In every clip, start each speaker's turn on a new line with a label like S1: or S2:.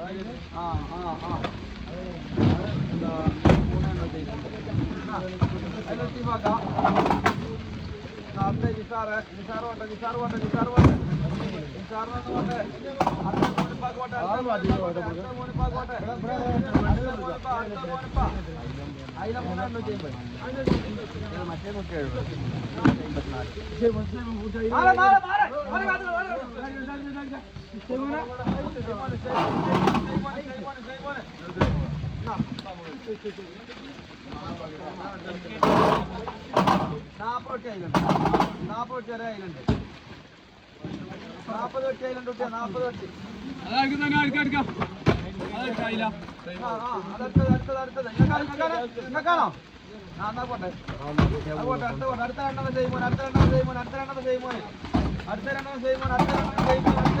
S1: ആ ആ ആ എന്താ മൂന്നെണ്ണം ചെയ്തിട്ടുണ്ട് അതിലെത്തി നോക്കാം നാളത്തെ നിസാറ് നിസാറ് വേണ്ട നിസാറ് വേണ്ട നിസാറ് വേണ്ട നിസാറ് വേണ്ട അടുത്ത മോനിപ്പാക്ക് വേണ്ട അടുത്ത മോനിപ്പാക്ക് വേണ്ട അടുത്ത മോനിപ്പാ അടുത്ത മോനിപ്പാ അതിലെ മൂന്നെണ്ണം ചെയ്യുമ്പോൾ മറ്റേ നോക്കി എഴുപത് മാറെ മാറെ മാറെ മാറെ മാറെ നാപ്പത് അയിലുണ്ട് നാപ്പത് വരെ അയിലുണ്ട് നാപ്പത് വെട്ടി അയിലുണ്ട് കുട്ടിയാ നാപ്പത് ആ അടുത്തത് അടുത്തത് അടുത്തത് പോട്ടെ. അത് പോട്ടെ അടുത്ത അടുത്ത രണ്ടെണ്ണം ചെയ്യുമോ അടുത്ത രണ്ടെണ്ണം ചെയ്യുമോ അടുത്ത രണ്ടെണ്ണം ചെയ്യുമോ അടുത്ത രണ്ടെണ്ണം ചെയ്യുമോ അടുത്ത രണ്ടെണ്ണം ചെയ്യുമോനെ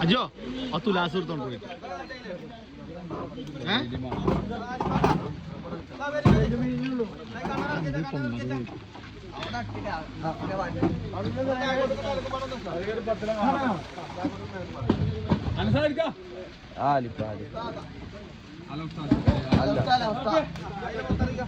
S1: ചെയ്യുമോനെ അത്തു ചെയ്യുമോനെ വെച്ച് ചെയ്യുമോനെ വെച്ച് അല്ല.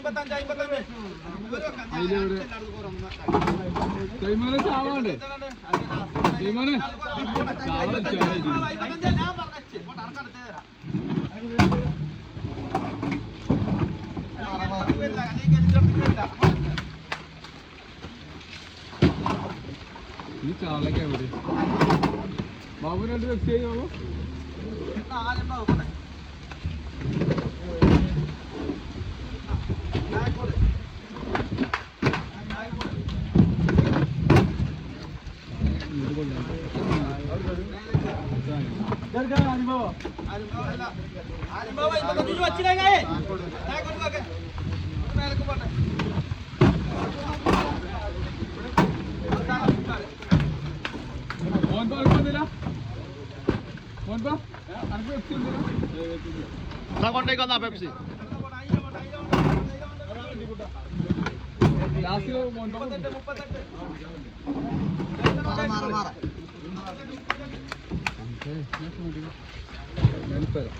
S1: അമ്പത്തഞ്ച് അമ്പത്തഞ്ച് അമ്പത്തഞ്ച്
S2: ഈ ചാളൊക്കെ എവിടെ? ബാബു രണ്ട് വ്യക്തി ആയോ മോൻപോ
S3: കൊണ്ടേക്ക് വന്നാ പെപ്സി
S2: ലാസ്റ്റ് മോൻപോ
S1: മുപ്പത്തെട്ട് Merci mon Même pas là.